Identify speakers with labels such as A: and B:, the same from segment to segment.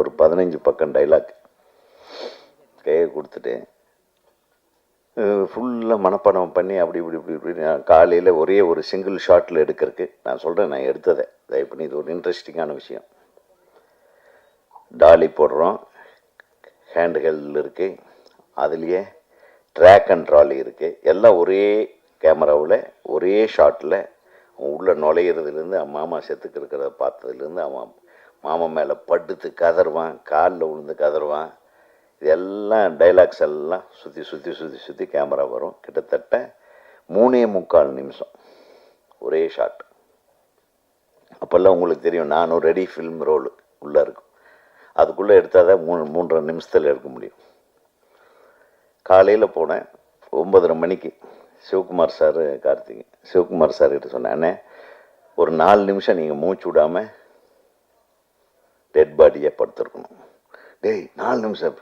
A: ஒரு பதினஞ்சு பக்கம் டைலாக் கையை கொடுத்துட்டு ஃபுல்லாக மனப்பாடம் பண்ணி அப்படி இப்படி இப்படி இப்படி நான் காலையில் ஒரே ஒரு சிங்கிள் ஷாட்டில் எடுக்கிறதுக்கு நான் சொல்கிறேன் நான் எடுத்ததை. தயவு பண்ணி இது ஒரு இன்ட்ரெஸ்டிங்கான விஷயம். டாலி போடுறோம். ஹேண்டுகள் இருக்குது அதுலேயே ட்ராக் அண்ட் ட்ராலி இருக்குது எல்லாம் ஒரே கேமராவில் ஒரே ஷாட்டில் உள்ளே நுழையிறதுலேருந்து அவன் மாமா செத்துக்கு இருக்கிறத பார்த்ததுலேருந்து அவன் மாமன் மேலே படுத்து கதறுவான் காலில் விழுந்து கதறுவான். இதெல்லாம் டைலாக்ஸ் எல்லாம் சுற்றி சுற்றி சுற்றி சுற்றி கேமரா வரும். கிட்டத்தட்ட மூணே முக்கால் நிமிஷம். ஒரே ஷாட் அப்போல்லாம் உங்களுக்கு தெரியும் நானும் ரெடி ஃபில்ம் ரோல் உள்ளே இருக்கும். அதுக்குள்ளே எடுத்தால் தான் மூணு மூன்றரை நிமிஷத்தில் எடுக்க முடியும். காலையில் போனேன் ஒம்பதரை மணிக்கு. சிவகுமார் சார் கார்த்திக். சிவகுமார் சார் கிட்ட சொன்னேன் அண்ணே ஒரு நாலு நிமிஷம் நீங்கள் மூச்சு விடாமல் நாலு நிமிஷம்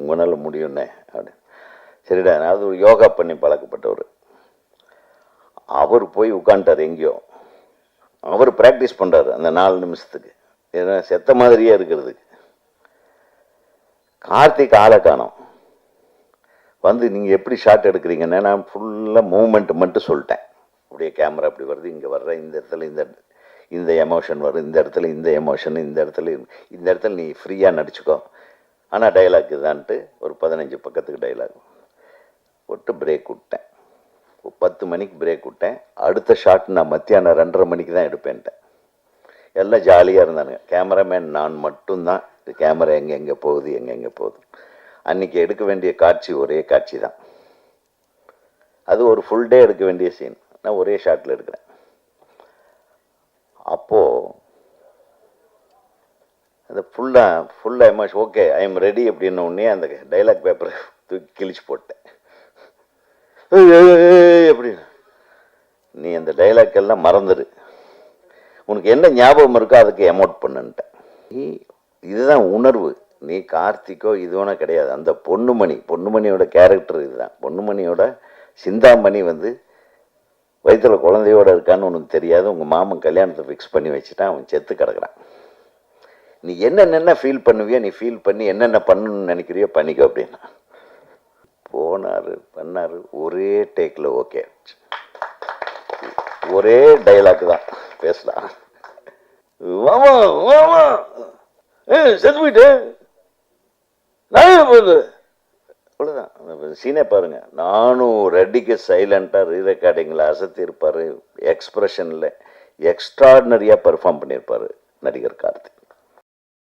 A: உங்களால் முடியும்னே. அப்படின்னு சரிடா அதாவது அது ஒரு யோகா பண்ணி பழக்கப்பட்டவர். அவர் போய் உட்காந்துட்டார் எங்கேயோ. அவர் ப்ராக்டிஸ் பண்ணுறாரு அந்த நாலு நிமிஷத்துக்கு. ஏன்னா செத்த மாதிரியே இருக்கிறதுக்கு. கார்த்திக் ஆளை வந்து நீங்கள் எப்படி ஷாட் எடுக்கிறீங்கன்னா? நான் ஃபுல்லாக மூமெண்ட் மட்டும் சொல்லிட்டேன். அப்படியே கேமரா அப்படி வருது இங்கே வர்ற இந்த இடத்துல இந்த இந்த எமோஷன் வரும் இந்த இடத்துல இந்த எமோஷன் இந்த இடத்துல இந்த இடத்துல நீ ஃப்ரீயாக நடிச்சுக்கோ. ஆனால் டைலாக் இதான்ட்டு ஒரு பதினஞ்சு பக்கத்துக்கு டைலாக் போட்டு பிரேக் விட்டேன். ஒரு பத்து மணிக்கு பிரேக் விட்டேன். அடுத்த ஷாட் நான் மத்தியானம் ரெண்டரை மணிக்கு தான் எடுப்பேன்ட்டேன். எல்லாம் ஜாலியாக இருந்தானுங்க. கேமராமேன் நான் மட்டும்தான். இது கேமரா எங்கே எங்கே போகுது எங்கே எங்கே போகுது. அன்றைக்கி எடுக்க வேண்டிய காட்சி ஒரே காட்சி தான். அது ஒரு ஃபுல் டே எடுக்க வேண்டிய சீன் நான் ஒரே ஷாட்டில் எடுக்கிறேன். அப்போது அந்த ஃபுல்லாக ஃபுல்லாக emotion okay I am ready அப்படின்ன உடனே அந்த டைலாக் பேப்பரை தூக்கி கிழிச்சு போட்டேன். அப்படின்னு. நீ அந்த டைலாக் எல்லாம் மறந்துடு உனக்கு என்ன ஞாபகம் இருக்கோ அதுக்கு எமோட் பண்ணுன்ட்டேன். நீ இதுதான் உணர்வு. நீ கார்த்திக்கோ இதுவனா கிடையாது. அந்த பொண்ணுமணி பொண்ணுமணியோட கேரக்டர் இதுதான். பொண்ணுமணியோட சிந்தாமணி வந்து வயிற்றில் குழந்தையோட இருக்கான்னு உனக்கு தெரியாது. உங்கள் மாமன் கல்யாணத்தை ஃபிக்ஸ் பண்ணி வச்சுட்டான். அவன் செத்து கிடக்குறான். நீ என்னென்ன ஃபீல் பண்ணுவியோ நீ ஃபீல் பண்ணி என்னென்ன பண்ணணும்னு நினைக்கிறியோ பண்ணிக்கோ அப்படின்னா. போனார் பண்ணார் ஒரே டேக்கில் ஓகே ஒரே டைலாக் தான் பேசலாம். வாமா வாமா ஏ செத்து போயிட்டு. நான் போகுது. அவ்வளோதான் சீனே பாருங்க. நானும் ரெட்டிக்கு சைலண்ட்டாக ரீ ரெக்கார்டிங்கில் அசத்தி இருப்பார் எக்ஸ்ப்ரெஷனில் எக்ஸ்ட்ராடினரியாக பெர்ஃபார்ம் பண்ணியிருப்பார் நடிகர் கார்த்தி.